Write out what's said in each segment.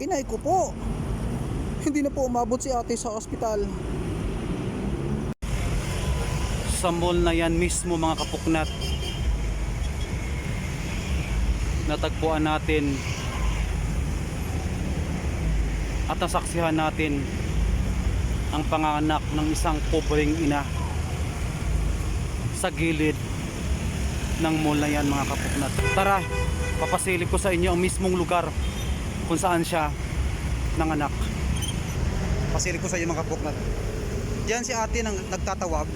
Inay ko po. Hindi na po umabot si ate sa ospital. Sa mall na yan mismo mga kapuknat. Natagpuan natin at nasaksihan natin ang panganak ng isang pobreng ina sa gilid ng mall na yan mga kapuknat. Tara, papasilip ko sa inyo ang mismong lugar kung saan siya nanganak. Pasilip ko sa inyo mga kapuknat. Diyan si ate nang nagtatawag.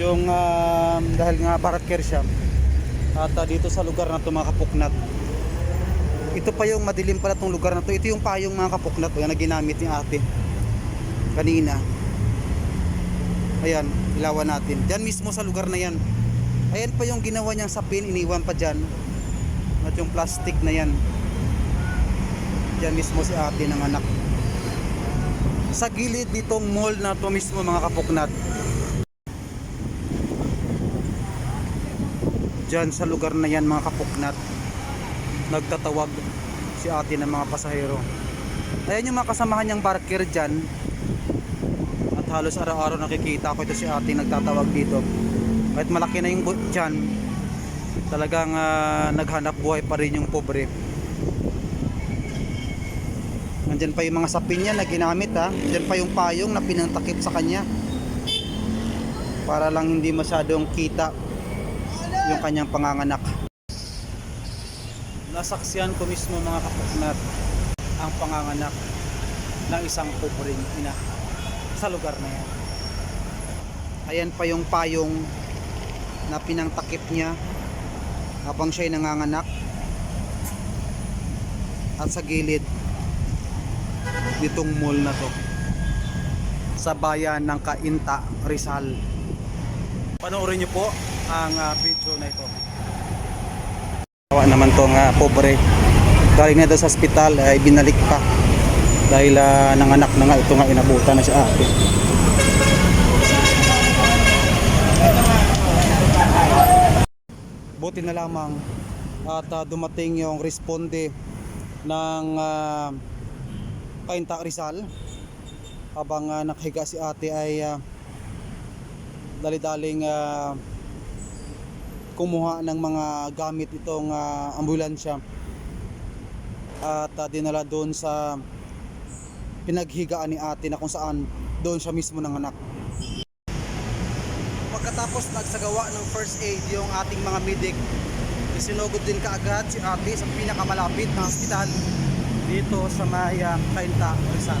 Yung um, dahil nga barat care siya. At ah, dito sa lugar na to mga kapuknat. Ito pa yung madilim pala tong lugar na to. Ito yung payong mga kapuknat yan na ginamit ni ate kanina. Ayan, ilawan natin. Diyan mismo sa lugar na yan. Ayan pa yung ginawa niyang sapin, iniwan pa dyan. At yung plastic na yan. Diyan mismo si ate ng anak. Sa gilid nitong mall na to mismo mga kapuknat. Diyan sa lugar na yan mga kapuknat. Nagtatawag si ate ng mga pasahero. Ayan yung mga kasamahan niyang barker dyan. At halos araw-araw nakikita ko ito si ate nagtatawag dito. Kahit malaki na yung tiyan, talagang ah, naghanap buhay pa rin yung pobre. Nandyan pa yung mga sapin niya na ginamit ha. Nandyan pa yung payong na pinantakip sa kanya. Para lang hindi masyadong kita yung kanyang panganganak. Nasaksiyan ko mismo mga kapuknat ang panganganak ng isang pobreng ina sa lugar na yan. Ayan pa yung payong na pinangtakip niya habang siya'y nanganganak at sa gilid nitong mall na to sa bayan ng Kainta, Rizal. Panoorin niyo po ang ah, video na ito. Kawa naman tong uh, pobre. Galing na sa ospital ay binalik pa dahil ah, nanganak na nga ito nga inabutan na si ate. Buti na lamang at ah, dumating yung responde ng uh, Kainta Rizal. Habang ah, nakahiga si ate ay ah, dali-daling ah, kumuha ng mga gamit itong ah, ambulansya. At ah, dinala doon sa pinaghigaan ni ate na kung saan doon siya mismo nanganak. Pagkatapos nagsagawa ng first aid yung ating mga medic, isinugod din kaagad si ate sa pinakamalapit na ospital dito sa Maya, Kainta, Rizal.